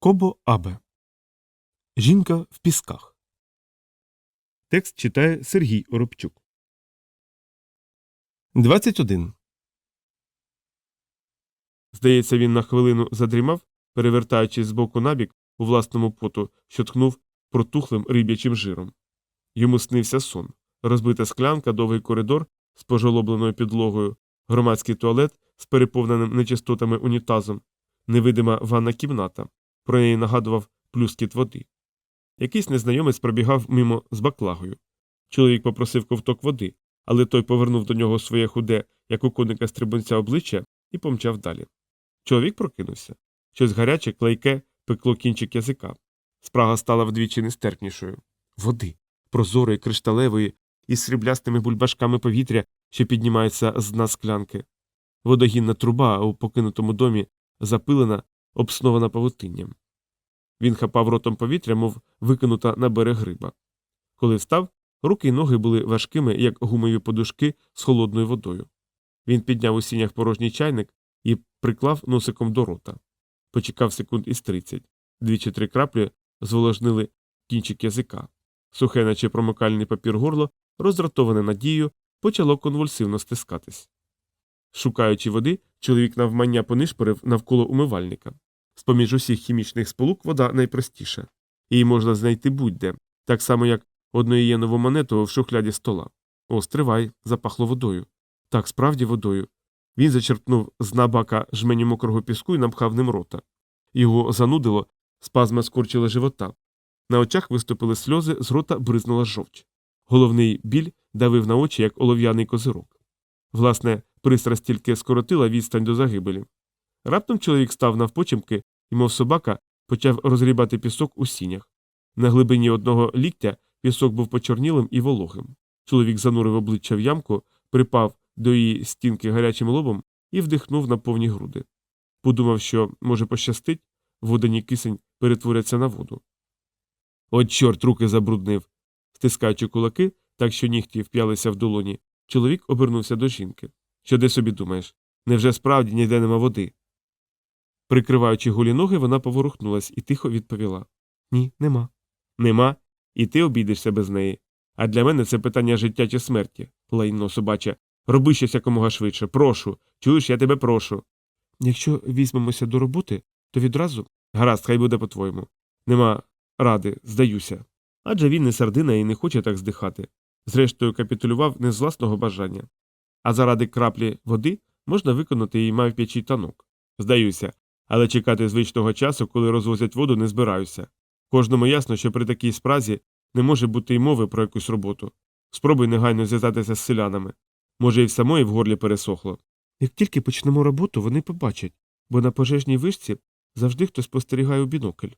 Кобо Абе. Жінка в пісках. Текст читає Сергій Оробчук. 21. Здається, він на хвилину задрімав, перевертаючись з боку набік у власному поту, що тхнув протухлим риб'ячим жиром. Йому снився сон, розбита склянка, довгий коридор з пожолобленою підлогою, громадський туалет з переповненим нечистотами унітазом, невидима ванна кімната. Про неї нагадував плюскіт води. Якийсь незнайомець пробігав мимо з баклагою. Чоловік попросив ковток води, але той повернув до нього своє худе, як у коника стрибунця обличчя, і помчав далі. Чоловік прокинувся. Щось гаряче, клейке, пекло кінчик язика. Спрага стала вдвічі нестерпнішою. Води, прозорої, кришталевої, із сріблястими бульбашками повітря, що піднімається з дна склянки. Водогінна труба у покинутому домі запилена, обснована павутинням. Він хапав ротом повітря, мов викинута на берег риба. Коли встав, руки й ноги були важкими, як гумові подушки з холодною водою. Він підняв у сінях порожній чайник і приклав носиком до рота. Почекав секунд із тридцять. Дві чи три краплі зволожнили кінчик язика. Сухе, наче промокальний папір горло, роздратоване надією, почало конвульсивно стискатись. Шукаючи води, чоловік навмання понишпорив навколо умивальника. З поміж усіх хімічних сполук вода найпростіша. Її можна знайти будь-де, так само, як одноєнову монету в шухляді стола. О, стривай, запахло водою. Так, справді водою. Він зачерпнув з набака жменю мокрого піску і напхав ним рота. Його занудило, спазма скорчила живота. На очах виступили сльози, з рота бризнула жовч. Головний біль давив на очі, як олов'яний козирок. Власне, пристрасть тільки скоротила відстань до загибелі. Раптом чоловік став навпочемки і, мов собака, почав розгрібати пісок у сінях. На глибині одного ліктя пісок був почорнілим і вологим. Чоловік занурив обличчя в ямку, припав до її стінки гарячим лобом і вдихнув на повні груди. Подумав, що, може, пощастить, водані кисень перетворяться на воду. От, чорт руки забруднив. Стискаючи кулаки, так що нігті вп'ялися в долоні, чоловік обернувся до жінки. Що де собі думаєш? Невже справді ніде нема води? Прикриваючи голі ноги, вона поворухнулась і тихо відповіла Ні, нема. Нема, і ти обійдешся без неї. А для мене це питання життя чи смерті, лайно собаче. Роби щось якомога швидше. Прошу. Чуєш, я тебе прошу. Якщо візьмемося до роботи, то відразу. Гаразд, хай буде по-твоєму. Нема ради, здаюся. Адже він не сардина і не хоче так здихати. Зрештою, капітулював не з власного бажання. А заради краплі води можна виконати і мавп'ячий танок. Здаюся, але чекати звичного часу, коли розвозять воду, не збираюся. Кожному ясно, що при такій спразі не може бути й мови про якусь роботу. Спробуй негайно зв'язатися з селянами. Може, і в самої в горлі пересохло. Як тільки почнемо роботу, вони побачать, бо на пожежній вишці завжди хтось спостерігає у бінокль.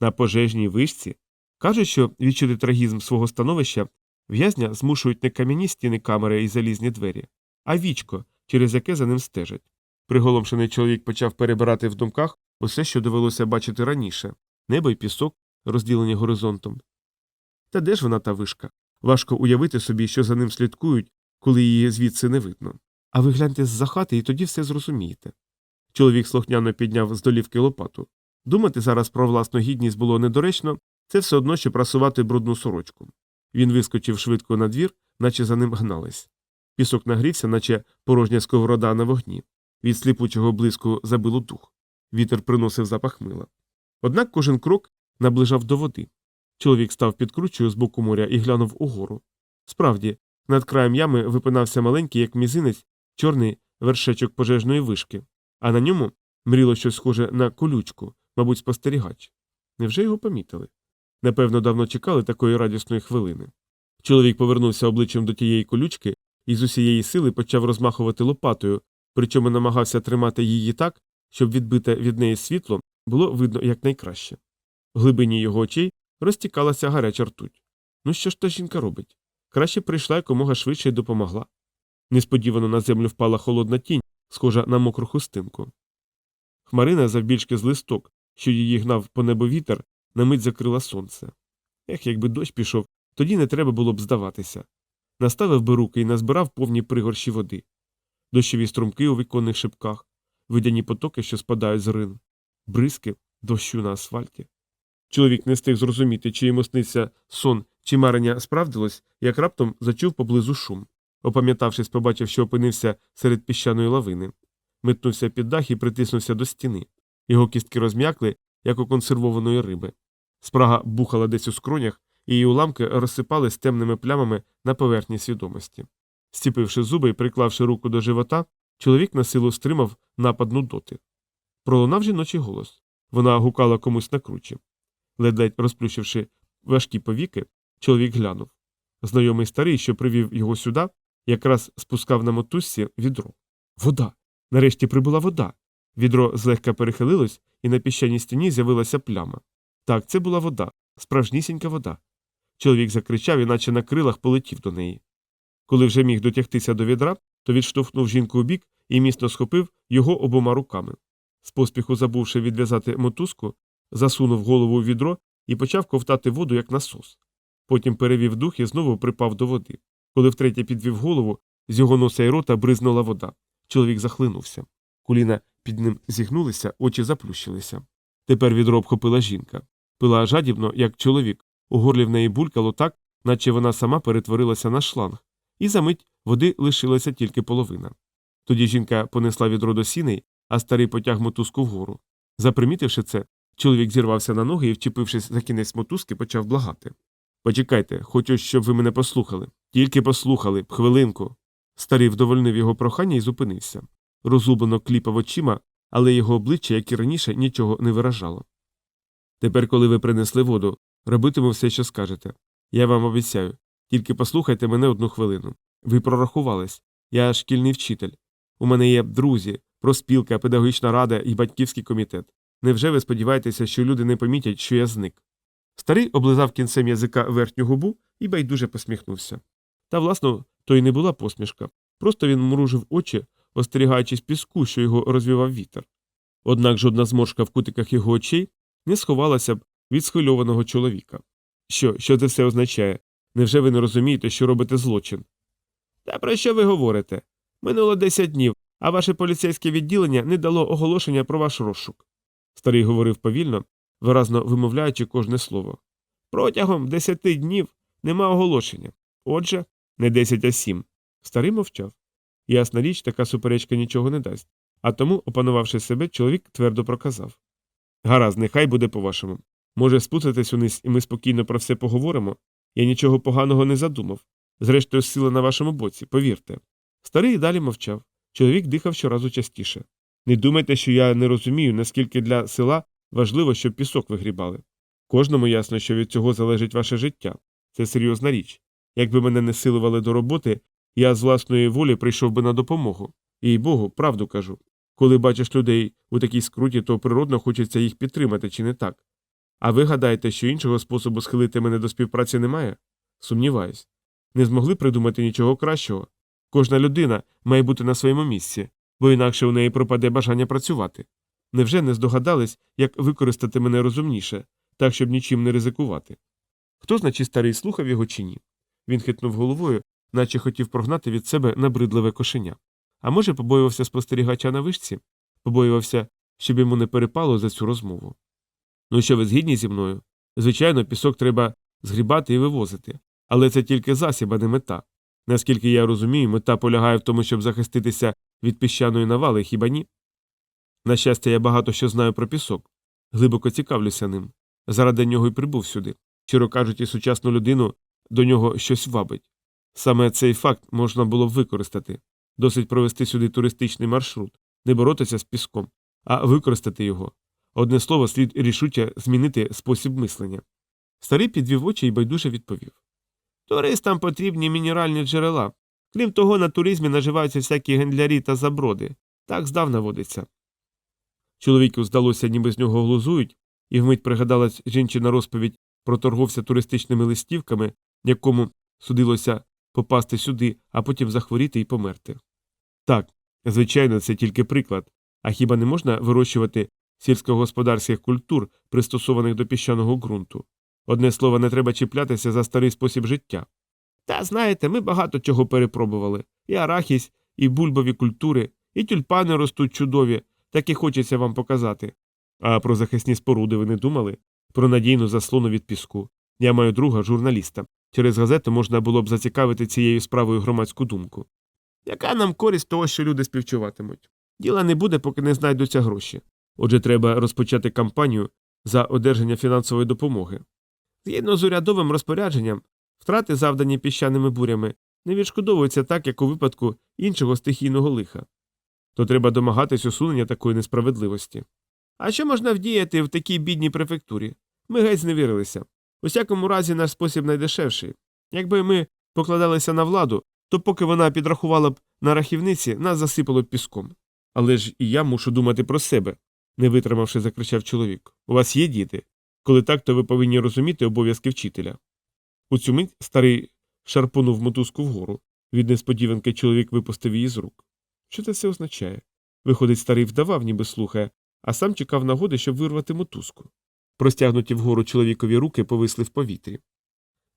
На пожежній вишці кажуть, що відчути трагізм свого становища в'язня змушують не кам'яні стіни камери і залізні двері, а вічко, через яке за ним стежать. Приголомшений чоловік почав перебирати в думках усе, що довелося бачити раніше небо й пісок, розділені горизонтом. Та де ж вона та вишка? Важко уявити собі, що за ним слідкують, коли її звідси не видно. А ви гляньте з за хати і тоді все зрозумієте. Чоловік слухняно підняв з долівки лопату. Думати зараз про власну гідність було недоречно, це все одно, що прасувати брудну сорочку. Він вискочив швидко на двір, наче за ним гнались. Пісок нагрівся, наче порожня сковорода на вогні. Від сліпучого блиску забило дух. Вітер приносив запах мила. Однак кожен крок наближав до води. Чоловік став під кручею з боку моря і глянув угору. Справді, над краєм ями випинався маленький, як мізинець, чорний вершечок пожежної вишки, а на ньому мріло щось схоже на колючку, мабуть, спостерігач. Невже його помітили? Напевно, давно чекали такої радісної хвилини. Чоловік повернувся обличчям до тієї колючки і з усієї сили почав розмахувати лопатою, причому намагався тримати її так, щоб відбите від неї світло було видно якнайкраще. В глибині його очей розтікалася гаряча ртуть. Ну що ж та жінка робить? Краще прийшла якомога швидше й допомогла. Несподівано на землю впала холодна тінь, схожа на мокру хустинку. Хмарина, завбільшки з листок, що її гнав по небу вітер, на мить закрила сонце. Ех, якби дощ пішов, тоді не треба було б здаватися. Наставив би руки і назбирав повні пригорші води, дощові струмки у віконних шипках, видяні потоки, що спадають з рин, бризки, дощу на асфальті. Чоловік не встиг зрозуміти, чи йому сниться сон, чи марення справдилось, як раптом зачув поблизу шум. Опам'ятавшись, побачив, що опинився серед піщаної лавини. Метнувся під дах і притиснувся до стіни. Його кістки розм'якли, як у консервованої риби. Спрага бухала десь у скронях, і її уламки розсипались темними плямами на поверхні свідомості. Стіпивши зуби і приклавши руку до живота, чоловік на силу стримав напад нудоти. Пролунав жіночий голос. Вона гукала комусь на кручі. Ледь розплющивши важкі повіки, чоловік глянув. Знайомий старий, що привів його сюди, якраз спускав на мотузці відро. Вода. Нарешті прибула вода. Відро злегка перехилилось, і на піщаній стіні з'явилася пляма. Так, це була вода, справжнісінька вода. Чоловік закричав і наче на крилах полетів до неї. Коли вже міг дотягтися до відра, то відштовхнув жінку у бік і міцно схопив його обома руками. З поспіху забувши відв'язати мотузку, засунув голову у відро і почав ковтати воду, як насос. Потім перевів дух і знову припав до води. Коли втретє підвів голову, з його носа й рота бризнула вода. Чоловік захлинувся. Куліна під ним зігнулися, очі заплющилися. Тепер відро обхопила жінка. Пила жадібно, як чоловік. У горлі в неї булькало так, наче вона сама перетворилася на шланг, і за мить води лишилася тільки половина. Тоді жінка понесла відро до сіней, а старий потяг мотузку вгору. Запримітивши це, чоловік зірвався на ноги і, вчепившись за кінець мотузки, почав благати. Почекайте, хочу, щоб ви мене послухали. Тільки послухали, хвилинку. Старий вдовольнив його прохання і зупинився. Розгублено кліпав очима, але його обличчя, як і раніше, нічого не виражало. Тепер, коли ви принесли воду, робитиму все, що скажете. Я вам обіцяю. Тільки послухайте мене одну хвилину. Ви прорахувались. Я шкільний вчитель. У мене є друзі, проспілка, педагогічна рада і батьківський комітет. Невже ви сподіваєтеся, що люди не помітять, що я зник? Старий облизав кінцем язика верхню губу і байдуже посміхнувся. Та, власно, то й не була посмішка. Просто він мружив очі, остерігаючись піску, що його розвівав вітер. Однак жодна зморшка в кутиках його очей не сховалася б від схвильованого чоловіка. Що, що це все означає? Невже ви не розумієте, що робите злочин? Та про що ви говорите? Минуло 10 днів, а ваше поліцейське відділення не дало оголошення про ваш розшук. Старий говорив повільно, виразно вимовляючи кожне слово. Протягом 10 днів нема оголошення. Отже, не 10, а 7. Старий мовчав. Ясна річ, така суперечка нічого не дасть. А тому, опанувавши себе, чоловік твердо проказав Гаразд, нехай буде по-вашому. Може, спуститесь униз, і ми спокійно про все поговоримо? Я нічого поганого не задумав. Зрештою, сила на вашому боці, повірте. Старий далі мовчав. Чоловік дихав щоразу частіше. Не думайте, що я не розумію, наскільки для села важливо, щоб пісок вигрібали. Кожному ясно, що від цього залежить ваше життя. Це серйозна річ. Якби мене не силували до роботи, я з власної волі прийшов би на допомогу. І Богу, правду кажу. Коли бачиш людей у такій скруті, то природно хочеться їх підтримати, чи не так? А ви гадаєте, що іншого способу схилити мене до співпраці немає? Сумніваюсь. Не змогли придумати нічого кращого. Кожна людина має бути на своєму місці, бо інакше у неї пропаде бажання працювати. Невже не здогадались, як використати мене розумніше, так, щоб нічим не ризикувати? Хто значить старий слухав його чи ні? Він хитнув головою, наче хотів прогнати від себе набридливе кошеня. А може, побоювався спостерігача на вишці, побоювався, щоб йому не перепало за цю розмову. Ну що ви згідні зі мною? Звичайно, пісок треба згрібати і вивозити, але це тільки засіб, а не мета. Наскільки я розумію, мета полягає в тому, щоб захиститися від піщаної навали, хіба ні? На щастя, я багато що знаю про пісок, глибоко цікавлюся ним. Заради нього й прибув сюди. Щиро кажучи, сучасну людину до нього щось вабить. Саме цей факт можна було б використати. Досить провести сюди туристичний маршрут, не боротися з піском, а використати його. Одне слово, слід рішуче змінити спосіб мислення. Старий підвів очі і байдуже відповів Туристам потрібні мінеральні джерела. Крім того, на туризмі наживаються всякі гендлярі та заброди. Так здавна водиться. Чоловіку здалося, ніби з нього глузують, і вмить пригадалась жінчина розповідь про торговця туристичними листівками, якому судилося попасти сюди, а потім захворіти і померти. Так, звичайно, це тільки приклад. А хіба не можна вирощувати сільськогосподарських культур, пристосованих до піщаного ґрунту? Одне слово, не треба чіплятися за старий спосіб життя. Та знаєте, ми багато чого перепробували і арахіс, і бульбові культури, і тюльпани ростуть чудові, так і хочеться вам показати. А про захисні споруди ви не думали? Про надійну заслону від піску. Я маю друга журналіста. Через газету можна було б зацікавити цією справою громадську думку. Яка нам користь того, що люди співчуватимуть? Діла не буде, поки не знайдуться гроші. Отже, треба розпочати кампанію за одержання фінансової допомоги. Згідно з урядовим розпорядженням, втрати, завдані піщаними бурями, не відшкодовуються так, як у випадку іншого стихійного лиха. То треба домагатись усунення такої несправедливості. А що можна вдіяти в такій бідній префектурі? Ми геть зневірилися. У всякому разі, наш спосіб найдешевший. Якби ми покладалися на владу, то поки вона підрахувала б на рахівниці, нас засипало б піском. Але ж і я мушу думати про себе, не витримавши, закричав чоловік. У вас є діти. Коли так, то ви повинні розуміти обов'язки вчителя. У цю мить старий шарпонув мотузку вгору. Від несподіванки чоловік випустив її з рук. Що це все означає? Виходить, старий вдавав, ніби слухає, а сам чекав нагоди, щоб вирвати мотузку. Простягнуті вгору чоловікові руки повисли в повітрі.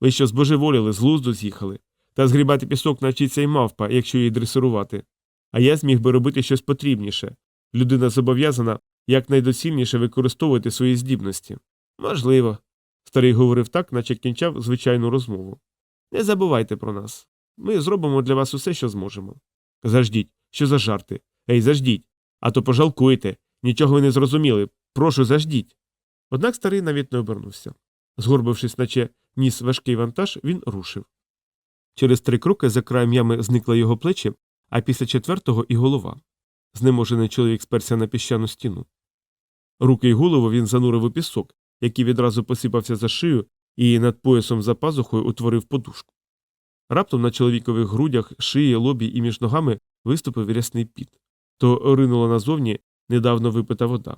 Ви що збожеволіли, з глузду з'їхали. Та згрібати пісок навчиться й мавпа, якщо її дресирувати. А я зміг би робити щось потрібніше. Людина зобов'язана якнайдоцільніше використовувати свої здібності. Можливо. Старий говорив так, наче кінчав звичайну розмову. Не забувайте про нас. Ми зробимо для вас усе, що зможемо. Заждіть, що за жарти. Ей, заждіть. А то пожалкуєте. Нічого ви не зрозуміли. Прошу, заждіть. Однак старий навіть не обернувся. Згорбившись, наче ніс важкий вантаж, він рушив. Через три кроки за краєм ями зникли його плечі, а після четвертого і голова. Знеможений чоловік сперся на піщану стіну. Руки й голову він занурив у пісок, який відразу посипався за шию і над поясом за пазухою утворив подушку. Раптом на чоловікових грудях, шиї, лобі і між ногами виступив рясний піт. То ринула назовні недавно випита вода.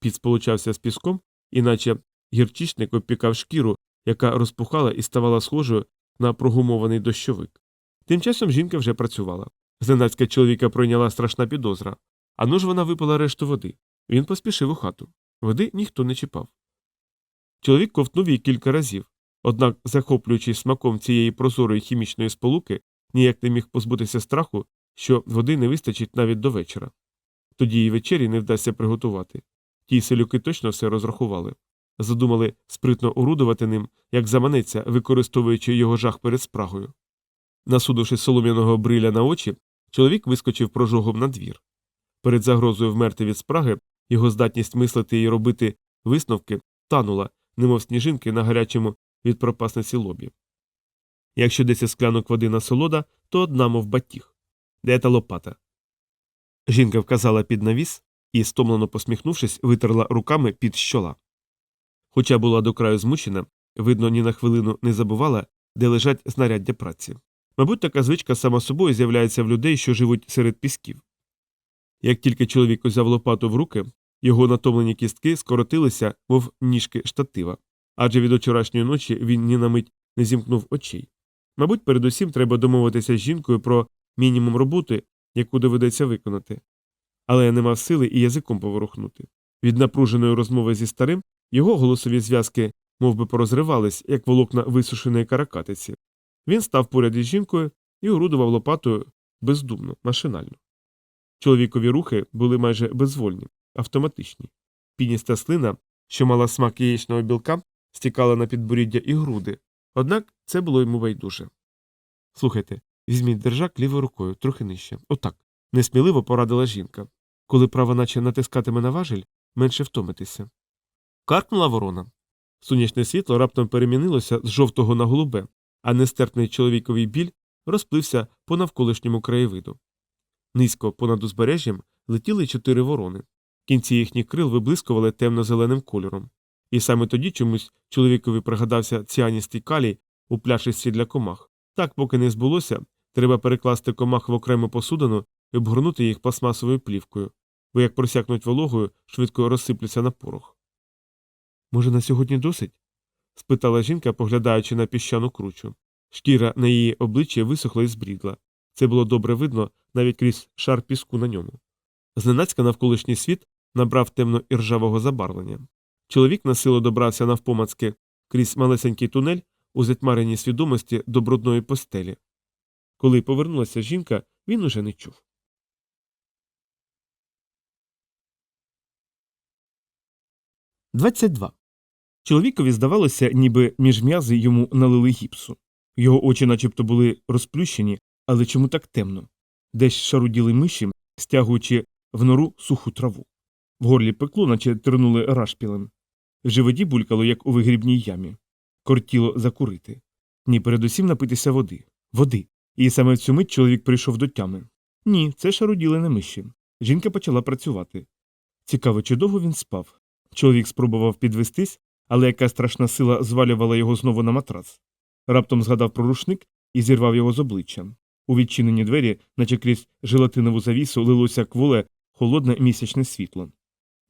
Піт сполучався з піском, іначе гірчичник обпікав шкіру, яка розпухала і ставала схожою на прогумований дощовик. Тим часом жінка вже працювала. Зненацька чоловіка пройняла страшна підозра. Ану ж вона випила решту води. Він поспішив у хату. Води ніхто не чіпав. Чоловік ковтнув її кілька разів, однак, захоплюючись смаком цієї прозорої хімічної сполуки, ніяк не міг позбутися страху, що води не вистачить навіть до вечора. Тоді і вечері не вдасться приготувати. Ті селюки точно все розрахували. Задумали спритно орудувати ним, як заманеться, використовуючи його жах перед спрагою. Насудивши солом'яного бриля на очі, чоловік вискочив прожогом на двір. Перед загрозою вмерти від спраги його здатність мислити і робити висновки танула, немов сніжинки на гарячому від пропасниці лобі. Якщо десять склянок води насолода, то одна, мов батіг. Де та лопата? Жінка вказала під навіс і, стомлено посміхнувшись, витерла руками під щола. Хоча була до краю змучена, видно, ні на хвилину не забувала, де лежать знаряддя праці. Мабуть, така звичка сама собою з'являється в людей, що живуть серед пісків. Як тільки чоловік узяв лопату в руки, його натомлені кістки скоротилися, мов ніжки штатива, адже від вчорашньої ночі він ні на мить не зімкнув очей. Мабуть, передусім треба домовитися з жінкою про мінімум роботи, яку доведеться виконати. Але я не мав сили і язиком поворухнути. Від напруженої розмови зі старим його голосові зв'язки мов би, порозривались, як волокна висушеної каракатиці. Він став поряд із жінкою і орудував лопатою бездумно, машинально. Чоловікові рухи були майже безвольні, автоматичні. Пініста слина, що мала смак яєчного білка, стікала на підборіддя і груди, однак це було йому байдуже. Слухайте, візьміть держак лівою рукою, трохи нижче. Отак. Несміливо порадила жінка. Коли право наче натискатиме на важель, менше втомитися. Каркнула ворона. Сонячне світло раптом перемінилося з жовтого на голубе, а нестерпний чоловіковий біль розплився по навколишньому краєвиду. Низько понад узбережжям летіли чотири ворони. Кінці їхніх крил виблискували темно-зеленим кольором. І саме тоді чомусь чоловікові пригадався ціаністий калій у пляшечці для комах. Так, поки не збулося, треба перекласти комах в окрему посудину і обгорнути їх пластмасовою плівкою, бо як просякнуть вологою, швидко розсипляться на порох. Може, на сьогодні досить? Спитала жінка, поглядаючи на піщану кручу. Шкіра на її обличчі висохла і збрідла. Це було добре видно навіть крізь шар піску на ньому. Зненацька навколишній світ набрав темно іржавого забарвлення. Чоловік насилу добрався навпомацки крізь малесенький тунель у затьмареній свідомості до брудної постелі. Коли повернулася жінка, він уже не чув. 22. Чоловікові здавалося, ніби між м'язи йому налили гіпсу. Його очі начебто були розплющені, але чому так темно? Десь шаруділи миші, стягуючи в нору суху траву. В горлі пекло, наче тернули рашпілем. В животі булькало, як у вигрібній ямі. Кортіло закурити. Ні, передусім напитися води. Води. І саме в цю мить чоловік прийшов до тями. Ні, це шаруділи не миші. Жінка почала працювати. Цікаво, чи довго він спав. Чоловік спробував підвестись, але яка страшна сила звалювала його знову на матрац. Раптом згадав про рушник і зірвав його з обличчя. У відчинені двері, наче крізь желатинову завісу, лилося кволе, холодне місячне світло.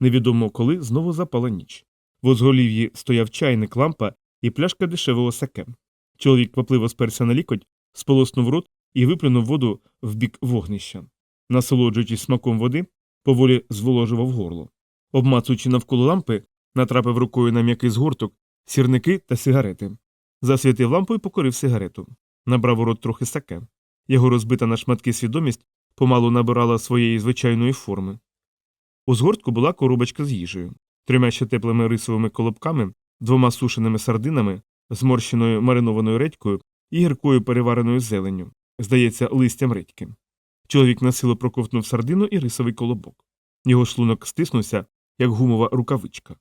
Невідомо коли знову запала ніч. В озголів'ї стояв чайник, лампа і пляшка дешевого саке. Чоловік квапливо сперся на лікоть, сполоснув рот і виплюнув воду в бік вогнища. Насолоджуючись смаком води, поволі зволожував горло. Обмацуючи навколо лампи, натрапив рукою на м'який згорток, сірники та сигарети. Засвітив лампу і покорив сигарету. Набрав у рот трохи саке. Його розбита на шматки свідомість помалу набирала своєї звичайної форми. У згортку була коробочка з їжею, трьома ще теплими рисовими колобками, двома сушеними сардинами, зморщеною маринованою редькою і гіркою перевареною зеленню, здається, листям редьки. Чоловік насилу проковтнув сардину і рисовий колобок. Його шлунок стиснувся, як гумова рукавичка.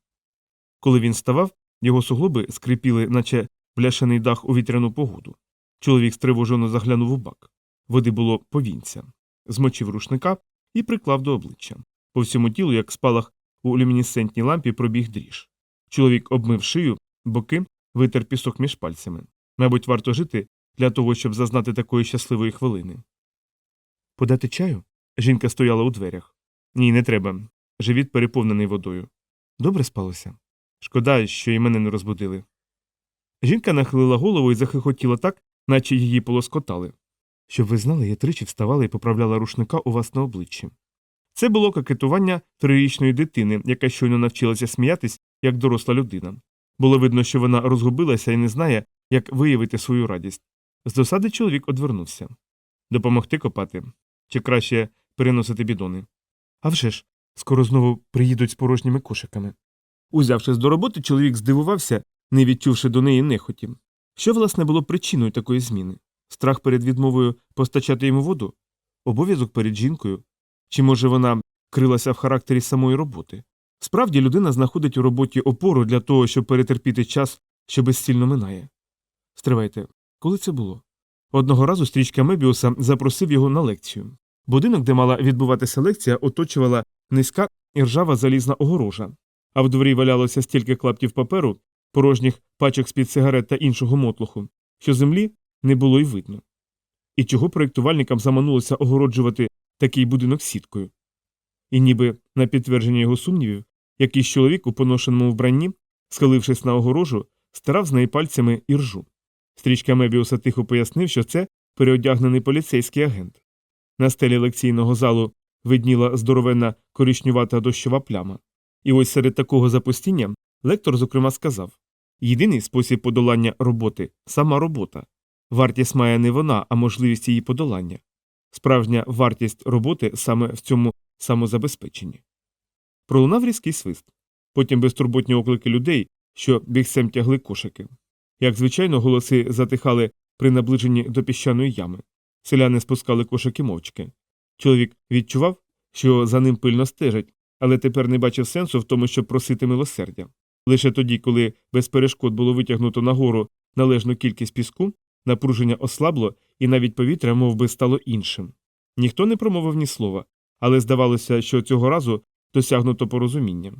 Коли він ставав, його суглоби скрипіли, наче бляшаний дах у вітряну погоду. Чоловік стривожено заглянув у бак. Води було повінця, змочив рушника і приклав до обличчя. По всьому тілу, як спалах у люмінесцентній лампі, пробіг дріж. Чоловік обмив шию, боки, витер пісок між пальцями. Мабуть, варто жити для того, щоб зазнати такої щасливої хвилини. Подати чаю? Жінка стояла у дверях. Ні, не треба. Живіт переповнений водою. Добре спалося. Шкода, що і мене не розбудили. Жінка нахилила голову і захихотіла так, наче її полоскотали. Щоб ви знали, я тричі вставала і поправляла рушника у вас на обличчі. Це було кокетування трирічної дитини, яка щойно навчилася сміятись, як доросла людина. Було видно, що вона розгубилася і не знає, як виявити свою радість. З досади чоловік одвернувся. Допомогти копати чи краще переносити бідони. А вже ж, скоро знову приїдуть з порожніми кошиками. Узявшись до роботи, чоловік здивувався, не відчувши до неї нехоті. Що, власне, було причиною такої зміни? Страх перед відмовою постачати йому воду? Обов'язок перед жінкою? Чи, може, вона крилася в характері самої роботи? Справді людина знаходить у роботі опору для того, щоб перетерпіти час, що безцільно минає. Стривайте, коли це було? Одного разу стрічка Мебіуса запросив його на лекцію. Будинок, де мала відбуватися лекція, оточувала низька і ржава залізна огорожа, а в дворі валялося стільки клаптів паперу, порожніх пачок з-під сигарет та іншого мотлуху, що землі не було й видно. І чого проєктувальникам заманулося огороджувати такий будинок сіткою? І ніби на підтвердження його сумнівів, якийсь чоловік у поношеному вбранні, схилившись на огорожу, стирав з неї пальцями іржу. Стрічка Мебіуса тихо пояснив, що це переодягнений поліцейський агент. На стелі лекційного залу видніла здоровенна коричнювата дощова пляма. І ось серед такого запустіння лектор, зокрема, сказав єдиний спосіб подолання роботи сама робота. Вартість має не вона, а можливість її подолання. Справжня вартість роботи саме в цьому самозабезпеченні. Пролунав різкий свист. Потім безтурботні оклики людей, що бігцем тягли кошики. Як звичайно, голоси затихали при наближенні до піщаної ями. Селяни спускали кошики мовчки. Чоловік відчував, що за ним пильно стежать, але тепер не бачив сенсу в тому, щоб просити милосердя. Лише тоді, коли без перешкод було витягнуто нагору належну кількість піску, напруження ослабло і навіть повітря мов би, стало іншим. Ніхто не промовив ні слова, але здавалося, що цього разу досягнуто порозуміння.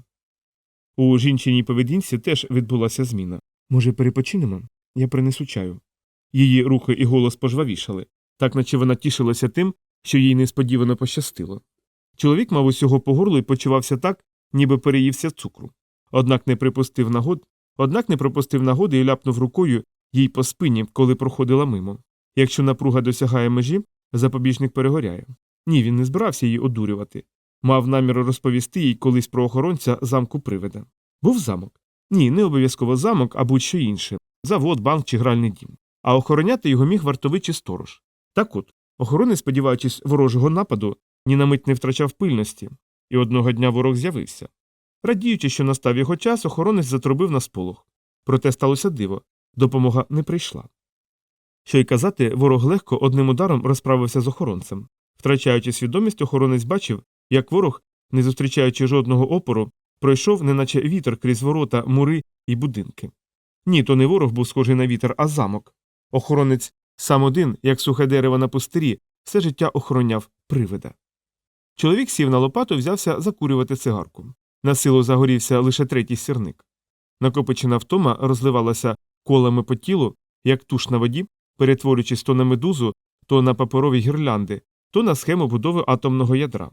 У жінчиній поведінці теж відбулася зміна. Може, перепочинемо? Я принесу чаю. Її рухи і голос пожвавішали, так наче вона тішилася тим, що їй несподівано пощастило. Чоловік мав усього по горлу і почувався так, ніби переївся цукру. Однак не припустив нагод, однак не пропустив нагоди і ляпнув рукою їй по спині, коли проходила мимо. Якщо напруга досягає межі, запобіжник перегоряє. Ні, він не збирався її одурювати. Мав намір розповісти їй колись про охоронця замку привида. Був замок. Ні, не обов'язково замок, а будь-що інше завод, банк чи гральний дім. А охороняти його міг вартовий чи сторож. Так от, охорони, сподіваючись ворожого нападу, ні на мить не втрачав пильності, і одного дня ворог з'явився. Радіючи, що настав його час, охоронець затрубив на сполох. Проте сталося диво допомога не прийшла. Що й казати, ворог легко одним ударом розправився з охоронцем. Втрачаючи свідомість, охоронець бачив, як ворог, не зустрічаючи жодного опору, пройшов, неначе вітер крізь ворота, мури і будинки. Ні, то не ворог був схожий на вітер, а замок. Охоронець сам один, як сухе дерево на пустирі, все життя охороняв привида. Чоловік сів на лопату взявся закурювати цигарку. На силу загорівся лише третій сірник. Накопичена втома розливалася колами по тілу, як туш на воді, перетворюючись то на медузу, то на паперові гірлянди, то на схему будови атомного ядра.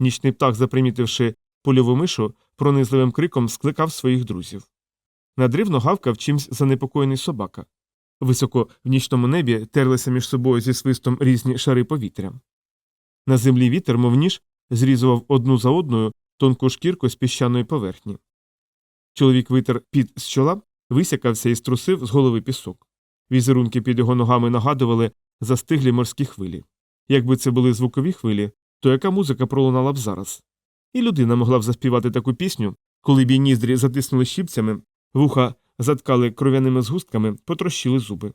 Нічний птах, запримітивши польову мишу, пронизливим криком скликав своїх друзів. Надривно гавкав чимсь занепокоєний собака. Високо в нічному небі терлися між собою зі свистом різні шари повітря. На землі вітер, мов ніж, зрізував одну за одною тонку шкірку з піщаної поверхні. Чоловік витер під з чола, висякався і струсив з голови пісок. Візерунки під його ногами нагадували застиглі морські хвилі. Якби це були звукові хвилі, то яка музика пролунала б зараз? І людина могла б заспівати таку пісню, коли б її ніздрі затиснули щіпцями, вуха заткали кров'яними згустками, потрощили зуби.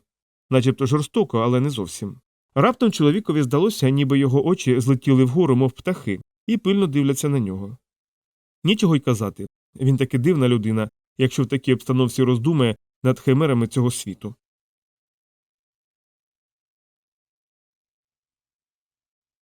Начебто жорстоко, але не зовсім. Раптом чоловікові здалося, ніби його очі злетіли вгору, мов птахи, і пильно дивляться на нього. Нічого й казати. Він таки дивна людина, якщо в такій обстановці роздумає над химерами цього світу.